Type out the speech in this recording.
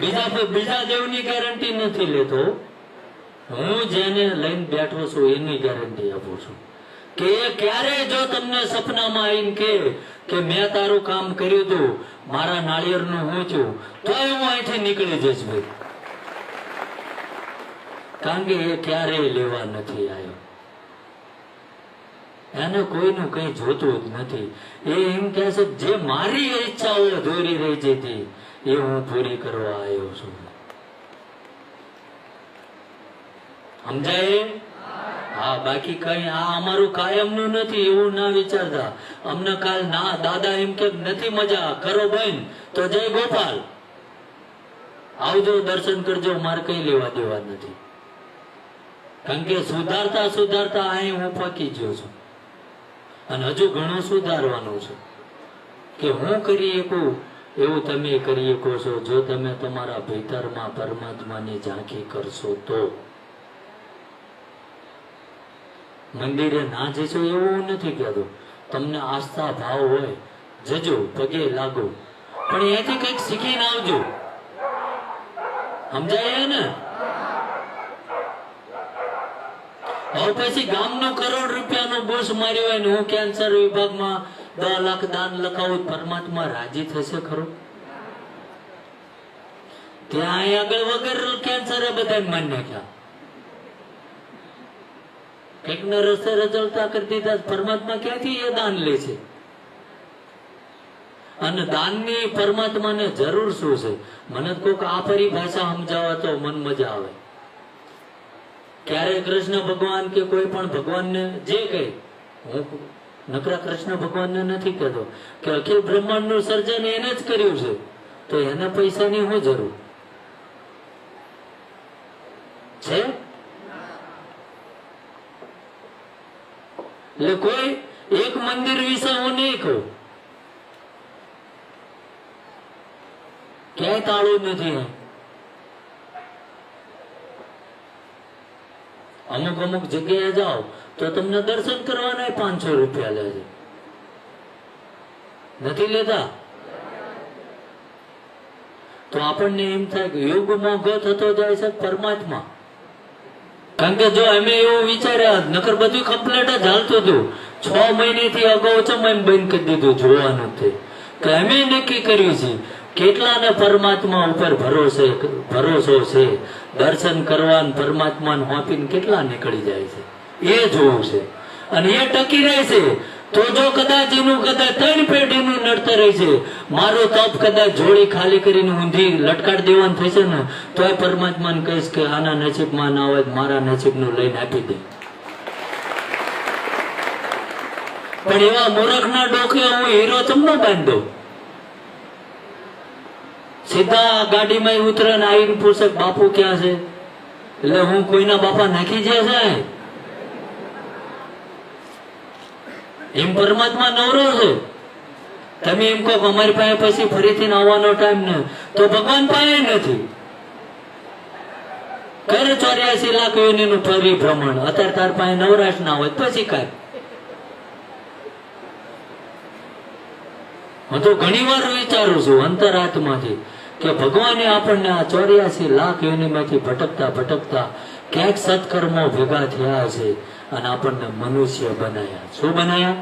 બીજા બીજા દેવની ગેરંટી નથી લેતો. હું જેને લઈને બેઠો છું, એની ગેરંટી આપું છું. કે ક્યારે જો તમને સપનામાં આવીને કે કે મેં તારું કામ કર્યું હતું મારા નાળિયેરનું હું છું, તોય હું અહીંથી નીકળી જઈશ ભાઈ. કારણ કે એ ક્યારેય લેવા નથી આવ્યો. એને કોઈનું કઈ જોતું જ નથી. એ એમ કહે છે જે મારી ઈચ્છાઓ દોરી રહી જતી એ હું પૂરી કરવા આવ્યો છું. સમજાય? હા, બાકી કઈ આ અમારું કાયમનું નથી, એવું ના વિચારતા. અમને કાલ ના દાદા એમ કે નથી મજા, કરો બહેન તો જય ગોપાલ. આવજો, દર્શન કરજો, મારે કઈ લેવા દેવા નથી. કારણ કે સુધારતા સુધારતા અહીં હું પકી ગયો છું. અને હજુ ઘણું સુધારવાનું છે. કે હું કરી શકું? એવું તમે કરી શકો છો, જો તમે તમારા ભીતરમાં પરમાત્માની ઝાંખી કરશો તો? મંદિરે ના જશો એવું નથી કહેતો. તમને આસ્થા ભાવ હોય, જજો, પગે લાગો. પણ એથી કંઈક શીખીને આવજો. સમજાય ને? હવે પછી ગામનો કરોડ રૂપિયાનો બોસ માર્યો હોય ને હું કેન્સર વિભાગમાં દસ લાખ દાન લખાવું પરમાત્મા રાજી થશે ખરો? ત્યાં આગળ વગર કેન્સર બધા માન્ય નાખ્યા. કંઈક ને રસ્તે રચલતા કરી દીધા પરમાત્મા ક્યાંથી એ દાન લે છે? અને દાનની પરમાત્માને જરૂર શું છે? મને કોઈક આ પરિભાષા સમજાવવા તો મન મજા આવે. ક્યારે કૃષ્ણ ભગવાન કે કોઈ પણ ભગવાનને જે કહે, હું નકરા કૃષ્ણ ભગવાનને નથી કહેતો. કે અખિલ બ્રહ્માંડનું સર્જન એને જ કર્યું છે. તો એના પૈસાની શું જરૂર? છે? એટલે કોઈ એક મંદિર વિશે હું નહીં કહું. ક્યાંય તાળું નથી. અમુક અમુક જગ્યાએ જાઓ તો તમને દર્શન કરવાના પાંચસો રૂપિયા લે છે. નથી લેતા? તો આપણને એમ થાય કે યોગ ગ થતો જાય છે પરમાત્મા. કારણ કે જો અમે એવું વિચાર્યા, નકર બધું કમ્પ્લેટ જ હાલતું હતું. છ મહિનેથી અગાઉ ચમ એમ બંધ કરી દીધું જોવાનું તે? કે અમે નક્કી કર્યું છે. કેટલાને પરમાત્મા ઉપર ભરોસે ભરોસો છે? દર્શન કરવા પરમાત્માને હોપીને કેટલા નીકળી જાય છે? એ જોવું છે. અને એ ટકી રહે છે. તો જો કદાચ એનું કદાચ ત્રણ પેઢીનું નડતર રહે છે. મારો તપ કદાચ જોડી ખાલી કરીને ઊંધી લટકાડ દેવાનું થશે ને તો એ પરમાત્માને કહીશ કે આના નસીબમાં ના હોય મારા નસીબનું લઈને આપી દે. પણ એવા મૂર્ખના ડોકે હું હીરો તમને બાંધો? સીધા ગાડીમાં ઉતરે ને આવીને પૂછે બાપુ ક્યાં છે? એટલે હું કોઈના બાપા નાખી જાય છે? એમ પરમાત્મા નવરો છે. તમે એમ કહો અમારી પાસે પછી ફરીથી આવવાનો ટાઈમ ને. તો ભગવાન પાસે નથી. કરે ચોર્યાસી લાખ યોનીનું ભ્રમણ અત્યારે તાર પાસે નવરાશ ના હોય પછી કાંઈ હું તો ઘણી વાર વિચારું છું અંતરાત્માથી કે ભગવાને આપણને આ ચોર્યાસી લાખ યોનિમાંથી ભટકતા ભટકતા ક્યાંક સત્કર્મો ભેગા થયા છે અને આપણને મનુષ્ય બનાયા. શું બનાયા?